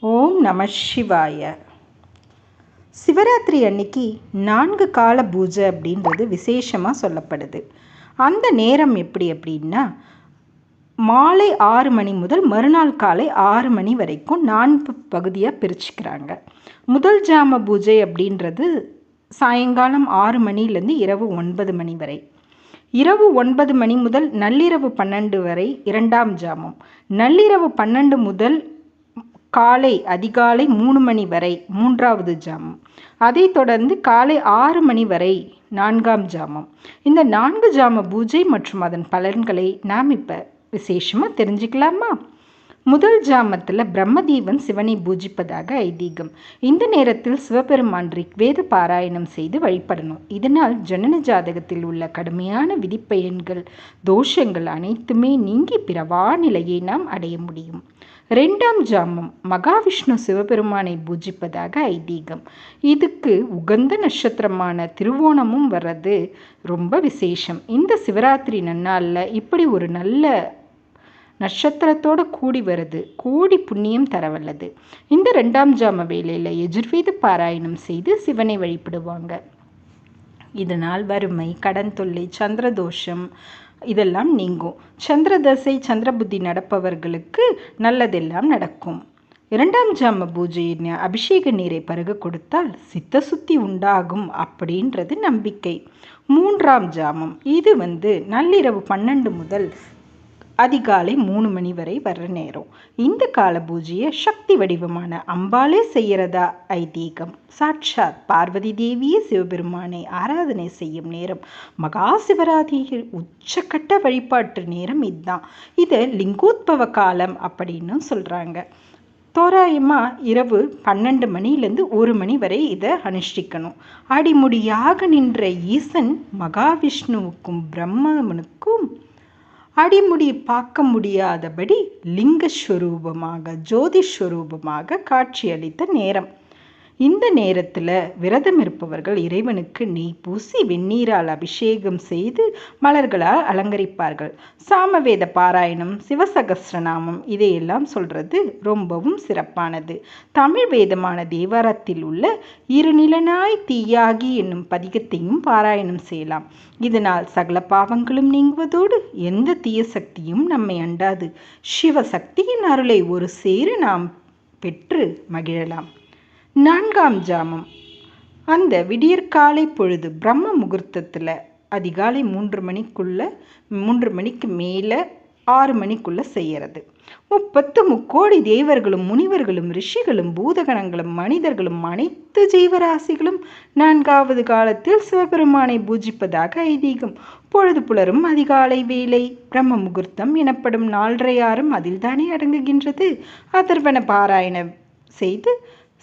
ஓம் நம சிவாய. சிவராத்திரி அன்னைக்கு நான்கு கால பூஜை அப்படின்றது விசேஷமாக சொல்லப்படுது. அந்த நேரம் எப்படி அப்படின்னா மாலை ஆறு மணி முதல் மறுநாள் காலை ஆறு மணி வரைக்கும் நான்கு பகுதியாக பிரிச்சுக்கிறாங்க. முதல் ஜாம பூஜை அப்படின்றது சாயங்காலம் ஆறு மணிலேருந்து இரவு ஒன்பது மணி வரை. இரவு ஒன்பது மணி முதல் நள்ளிரவு பன்னெண்டு வரை இரண்டாம் ஜாமம். நள்ளிரவு பன்னெண்டு முதல் காலை அதிகாலை மூணு மணி வரை மூன்றாவது ஜாமம். அதைத் தொடர்ந்து காலை ஆறு மணி வரை நான்காம் ஜாமம். இந்த நான்கு ஜாம பூஜை மற்றும் அதன் பலன்களை நாம் இப்போ விசேஷமாக தெரிஞ்சுக்கலாமா? முதல் ஜாமத்தில் பிரம்மதேவன் சிவனை பூஜிப்பதாக ஐதீகம். இந்த நேரத்தில் சிவபெருமான் ரிக்வேத பாராயணம் செய்து வழிபடணும். இதனால் ஜனன ஜாதகத்தில் உள்ள கடுமையான விதிப்பயன்கள் தோஷங்கள் அனைத்துமே நீங்கி பிறவா நிலையை நாம் அடைய முடியும். ரெண்டாம் ஜாமம் மகாவிஷ்ணு சிவபெருமானை பூஜிப்பதாக ஐதீகம். இதுக்கு உகந்த நட்சத்திரமான திருவோணமும் வர்றது ரொம்ப விசேஷம். இந்த சிவராத்திரி நன்னாளில் இப்படி ஒரு நல்ல நட்சத்திரத்தோடு கூடி வருது கோடி புண்ணியம் தரவல்லது இந்த ரெண்டாம் ஜாம வேளையில் எஜுர்வேத பாராயணம் செய்து சிவனை வழிபடுவாங்க. இதனால் வறுமை கடன் தொல்லை சந்திரதோஷம் இதெல்லாம் நீங்கும். சந்திரதசை சந்திரபுத்தி நடப்பவர்களுக்கு நல்லதெல்லாம் நடக்கும். இரண்டாம் ஜாம பூஜையின் அபிஷேக நீரை பருக கொடுத்தால் சித்த சுத்தி உண்டாகும் அப்படின்றது நம்பிக்கை. மூன்றாம் ஜாமம் இது வந்து நள்ளிரவு பன்னெண்டு முதல் அதிகாலை மூணு மணி வரை வர்ற நேரம். இந்த கால பூஜையை சக்தி வடிவமான அம்பாலே செய்கிறதா ஐதீகம். சாட்சாத் பார்வதி தேவியே சிவபெருமானை ஆராதனை செய்யும் நேரம். மகா சிவராத்திரி உச்சக்கட்ட வழிபாட்டு நேரம் இதுதான். இதை லிங்கோத்பவ காலம் அப்படின்னு சொல்கிறாங்க தோராயமாக இரவு பன்னெண்டு மணிலேருந்து ஒரு மணி வரை இதை அனுஷ்டிக்கணும். அடிமுடியாக நின்ற ஈசன் மகாவிஷ்ணுவுக்கும் பிரம்மனுக்கும் அடிமுடி பார்க்க முடியாதபடி லிங்கஸ்வரூபமாக ஜோதிஸ்வரூபமாக காட்சியளித்த நேரம். இந்த நேரத்தில் விரதம் இருப்பவர்கள் இறைவனுக்கு நெய் பூசி வெந்நீரால் அபிஷேகம் செய்து மலர்களால் அலங்கரிப்பார்கள். சாமவேத பாராயணம் சிவசகசிரநாமம் இதையெல்லாம் சொல்கிறது ரொம்பவும் சிறப்பானது. தமிழ் வேதமான தேவாரத்தில் உள்ள இருநிலனாய் தீயாகி என்னும் பதிகத்தையும் பாராயணம் செய்யலாம். இதனால் சகல பாவங்களும் நீங்குவதோடு எந்த தீய சக்தியும் நம்மை அண்டாது. சிவசக்தியின் அருளை ஒரு சேர நாம் பெற்று மகிழலாம். நான்காம் ஜாமம். அந்த விடியற்காலை பொழுது பிரம்ம முகூர்த்தத்தில் அதிகாலை மூன்று மணிக்குள்ள மூன்று மணிக்கு மேலே ஆறு மணிக்குள்ளே செய்கிறது முப்பத்து முக்கோடி தேவர்களும் முனிவர்களும் ரிஷிகளும் பூதகணங்களும் மனிதர்களும் அனைத்து ஜீவராசிகளும் நான்காவது காலத்தில் சிவபெருமானை பூஜிப்பதாக ஐதீகம். பொழுது புலரும் அதிகாலை வேலை பிரம்ம முகூர்த்தம் எனப்படும் நாலரையாரும் அதில்தானே அடங்குகின்றது. அதர்வன பாராயணம் செய்து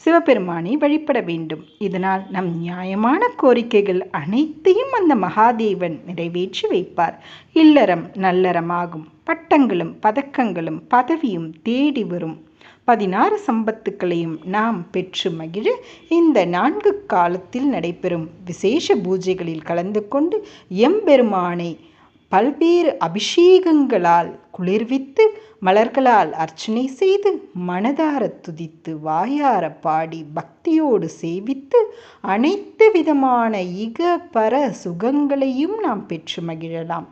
சிவபெருமானை வழிபட வேண்டும். இதனால் நம் நியாயமான கோரிக்கைகள் அனைத்தையும் அந்த மகாதேவன் நிறைவேற்றி வைப்பார். இல்லறம் நல்லறமாகும். பட்டங்களும் பதக்கங்களும் பதவியும் தேடி வரும். பதினாறு சம்பத்துக்களையும் நாம் பெற்று மகிழ இந்த நான்கு காலத்தில் நடைபெறும் விசேஷ பூஜைகளில் கலந்து கொண்டு எம்பெருமானை பல்வேறு அபிஷேகங்களால் குளிர்வித்து மலர்களால் அர்ச்சனை செய்து மனதார துதித்து வாயார பாடி பக்தியோடு சேவித்து அனைத்து விதமான இக பர சுகங்களையும் நாம் பெற்று மகிழலாம்.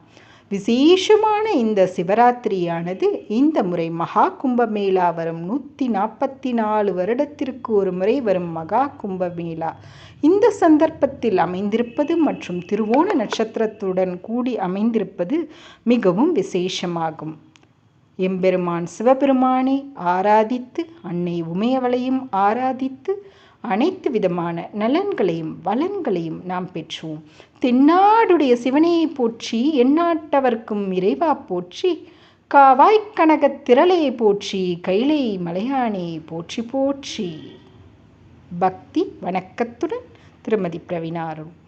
விசேஷமான இந்த சிவராத்திரியானது இந்த முறை மகா கும்பமேளா வரும் நூற்றி நாற்பத்தி நாலு வருடத்திற்கு ஒரு முறை வரும் மகா கும்பமேளா. இந்த சந்தர்ப்பத்தில் அமைந்திருப்பது மற்றும் திருவோண நட்சத்திரத்துடன் கூடி அமைந்திருப்பது மிகவும் விசேஷமாகும். எம்பெருமான் சிவபெருமானை ஆராதித்து அன்னை உமையவளையும் ஆராதித்து அனைத்து விதமான நலன்களையும் வளன்களையும் நாம் பெற்றுவோம் தென்னாடுடைய சிவனையை போற்றி எந்நாட்டவர்க்கும் இறைவா போற்றி காவாய்க்கனகத் திரளையை போற்றி கைலை மலையானே போற்றி போற்றி. பக்தி வணக்கத்துடன் திருமதி பிரவினாரும்.